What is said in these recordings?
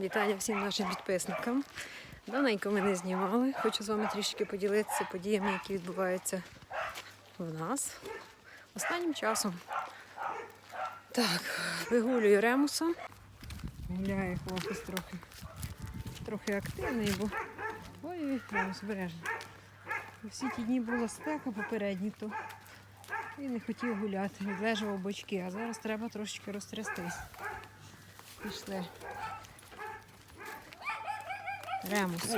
Вітання всім нашим підписникам. Давненько ми не знімали. Хочу з вами трішки поділитися подіями, які відбуваються в нас останнім часом. Так, вигулюю ремуса. Гуляє хлопець трохи, трохи активний, бо ой, ремус обережно. Всі ті дні була спека попередні, то він не хотів гуляти, відлежував бочки, а зараз треба трошечки розтрястись. Пішли. Ремус.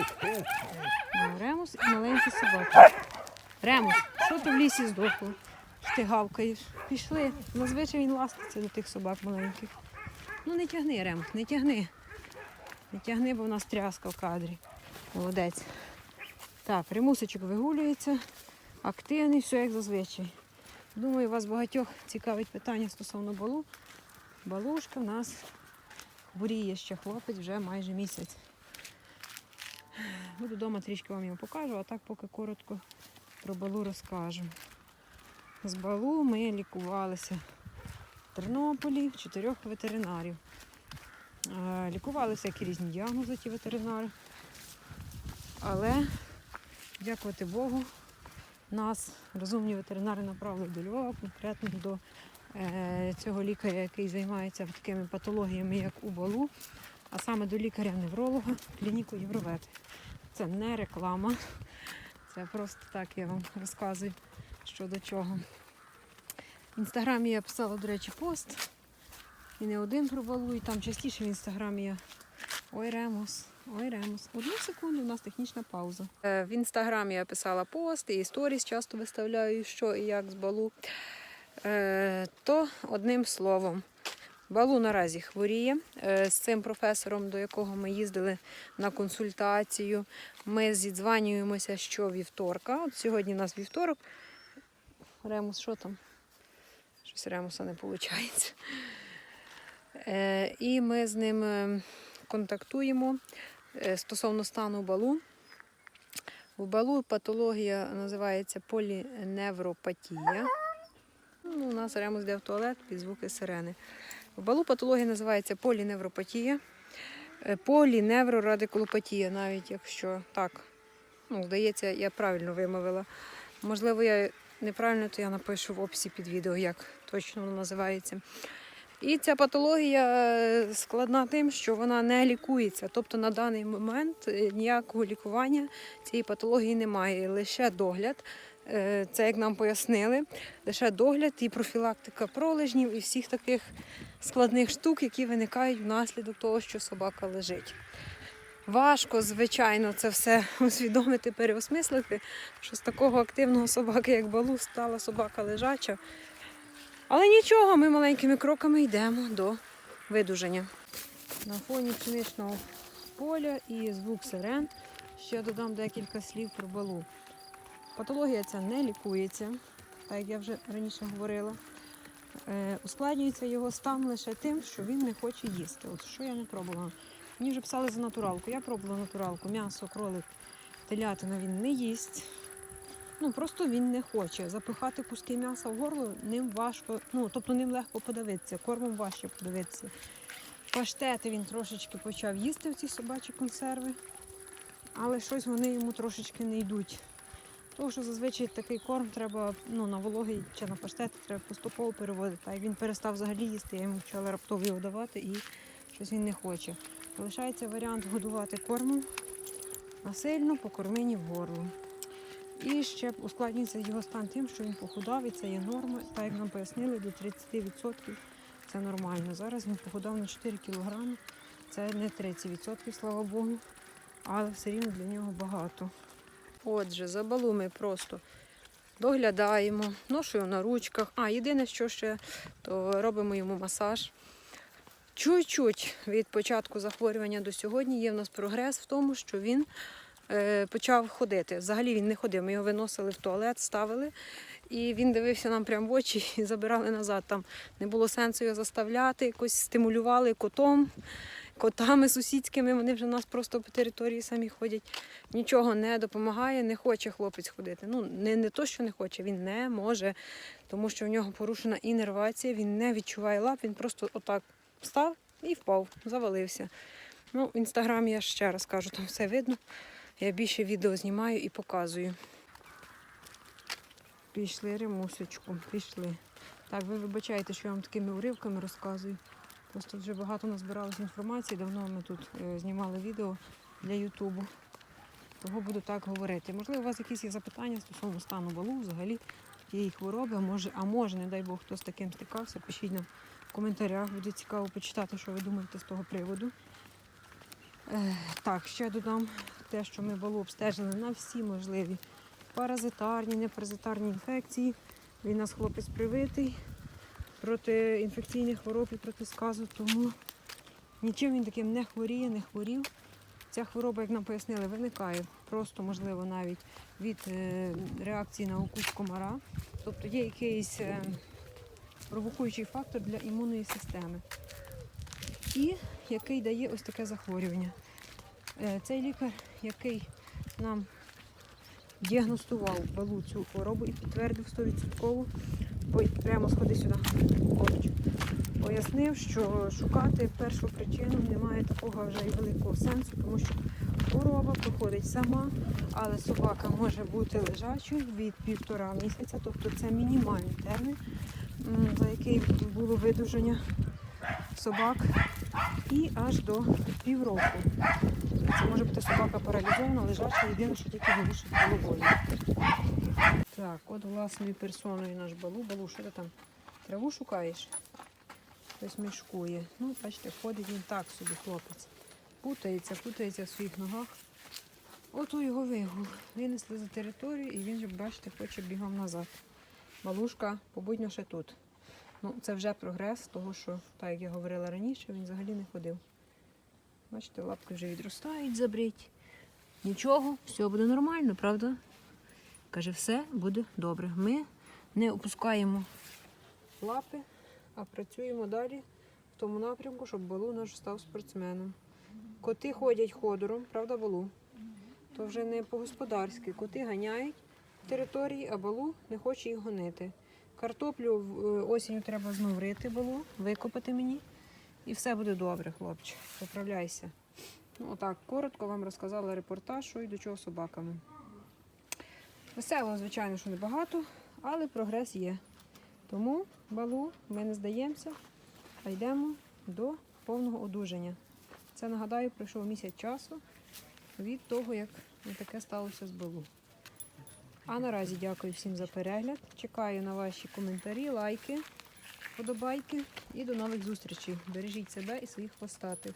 Ремус і маленький собака. Ремус, що ти в лісі здохло? Ти гавкаєш. Пішли. Зазвичай він ластиться до тих собак маленьких. Ну не тягни, Ремус, не тягни. Не тягни, бо в нас тряска в кадрі. Молодець. Так, ремусичок вигулюється, активний, все як зазвичай. Думаю, вас багатьох цікавить питання стосовно балу. Балушка в нас буріє ще хлопець вже майже місяць. Буду вдома трішки вам його покажу, а так поки коротко про балу розкажу. З балу ми лікувалися в Тернополі чотирьох ветеринарів. Е, Лікувалися які різні діагнози ті ветеринари. Але, дякувати Богу, нас розумні ветеринари направили до Львова, конкретно до е, цього лікаря, який займається такими патологіями, як у балу, а саме до лікаря-невролога клініку Євровет. Це не реклама, це просто так я вам розказую, що до чого. В інстаграмі я писала, до речі, пост. І не один про балу, і там частіше в інстаграмі я. Ой, Ремус, ой, Ремус. Одну секунду, у нас технічна пауза. Е, В інстаграмі я писала пост і сторіс часто виставляю, що і як з балу. Е, То одним словом, балу наразі хворіє. Е, З цим професором, до якого ми їздили на консультацію, ми зідзванюємося щовівторка. От сьогодні у нас вівторок. Ремус, що там? Щось Ремуса не виходить. Е, І ми з ним е, контактуємо стосовно стану балу. У балу патологія називається поліневропатія. Ну, у нас Ремус йде в туалет під звуки сирени. В балу патологія називається поліневропатія. Е, Поліневрорадикулопатія, навіть якщо так, ну, здається, я правильно вимовила. Можливо, я неправильно, то я напишу в описі під відео, як точно воно називається. І ця патологія е, складна тим, що вона не лікується. Тобто на даний момент е, ніякого лікування цієї патології немає, лише догляд. Е, Це як нам пояснили, лише догляд і профілактика пролежнів і всіх таких складних штук, які виникають внаслідок того, що собака лежить. Важко, звичайно, це все усвідомити, переосмислити, що з такого активного собаки, як балу, стала собака лежача. Але нічого, ми маленькими кроками йдемо до видуження. На фоні пшеничного поля і звук сирен ще додам декілька слів про балу. Патологія ця не лікується, так як я вже раніше говорила. Е, ускладнюється його стан лише тим, що він не хоче їсти. От що я не пробувала. Мені вже писали за натуралку. Я пробувала натуралку, м'ясо, кролик, телятина він не їсть. Ну просто він не хоче. Запихати куски м'яса в горло ним важко, ну тобто ним легко подавитися, кормом важче подавитися. Паштети він трошечки почав їсти в ці собачі консерви, але щось вони йому трошечки не йдуть. Тому що зазвичай такий корм треба ну, на вологий чи на паштети треба поступово переводити. А він перестав взагалі їсти, я йому почала раптово його давати і щось він не хоче. Залишається варіант годувати кормом насильно по кормині в горло. І ще ускладнюється його стан тим, що він похудав, і це є норма. Так як нам пояснили, до 30% це нормально. Зараз він похудав на 4 кг. Це не 30%, слава Богу, але все рівно для нього багато. Отже, за балу ми просто доглядаємо, ношу його на ручках. А, єдине, що ще, то робимо йому масаж. Чуть-чуть від початку захворювання до сьогодні є в нас прогрес в тому, що він е, почав ходити. Взагалі він не ходив. Ми його виносили в туалет, ставили, і він дивився нам прямо в очі і забирали назад. Там не було сенсу його заставляти, якось стимулювали котом, котами сусідськими. Вони вже в нас просто по території самі ходять. Нічого не допомагає, не хоче хлопець ходити. Ну, не, не то, що не хоче, він не може, тому що в нього порушена інервація, він не відчуває лап, він просто отак встав і впав, завалився. Ну, в інстаграмі я ще раз кажу, там все видно. Я більше відео знімаю і показую. Пішли ремусочку, пішли. Так, ви вибачаєте, що я вам такими уривками розказую. Просто вже багато назбиралось інформації. Давно ми тут е, знімали відео для Ютубу. Того буду так говорити. Можливо, у вас якісь є запитання стосовно стану балу, взагалі тієї хвороби, а може, а може, не дай Бог, хто з таким стикався, пишіть нам в коментарях. Буде цікаво почитати, що ви думаєте з того приводу. Е, так, ще додам те, що ми балу обстежили на всі можливі паразитарні, непаразитарні інфекції. Він нас хлопець привитий проти інфекційних хвороб і проти сказу, тому нічим він таким не хворіє, не хворів. Ця хвороба, як нам пояснили, виникає просто, можливо, навіть від е, реакції на укус комара. Тобто є якийсь е, провокуючий фактор для імунної системи. І який дає ось таке захворювання. Е, Цей лікар, який нам діагностував балу цю хворобу і підтвердив 100%, ой, прямо сходи сюди, поруч, пояснив, що шукати першу причину немає такого вже і великого сенсу, тому що хвороба проходить сама, але собака може бути лежачою від півтора місяця, тобто це мінімальний термін, за який було видуження собак, і аж до півроку. Це може бути собака паралізована, лежача, єдине, що тільки вирішить головою. Так, от власною персоною наш балу. Балу, що ти там? Траву шукаєш? Хтось мішкує. Ну, бачите, ходить він так собі, хлопець. Путається, путається в своїх ногах. От у його вигул. Винесли за територію і він, бачите, хоче бігом назад. Балушка, побудьмо ще тут. Ну, це вже прогрес, того що, так як я говорила раніше, він взагалі не ходив. Бачите, лапки вже відростають, забрить. Нічого, все буде нормально, правда? Каже, все буде добре. Ми не опускаємо лапи, а працюємо далі в тому напрямку, щоб Балу наш став спортсменом. Коти ходять ходором, правда, Балу? То вже не по-господарськи. Коти ганяють території, а Балу не хоче їх гонити. Картоплю е, осінню треба знов рити Балу, викопати мені. І все буде добре, хлопче. Поправляйся. Ну, отак, коротко вам розказала репортаж, що і до чого собаками. Весело, звичайно, що небагато, але прогрес є. Тому, балу, ми не здаємося, а йдемо до повного одужання. Це, нагадаю, пройшов місяць часу від того, як таке сталося з балу. А наразі дякую всім за перегляд. Чекаю на ваші коментарі, лайки, подобайки і до нових зустрічей. Бережіть себе і своїх хвостатих.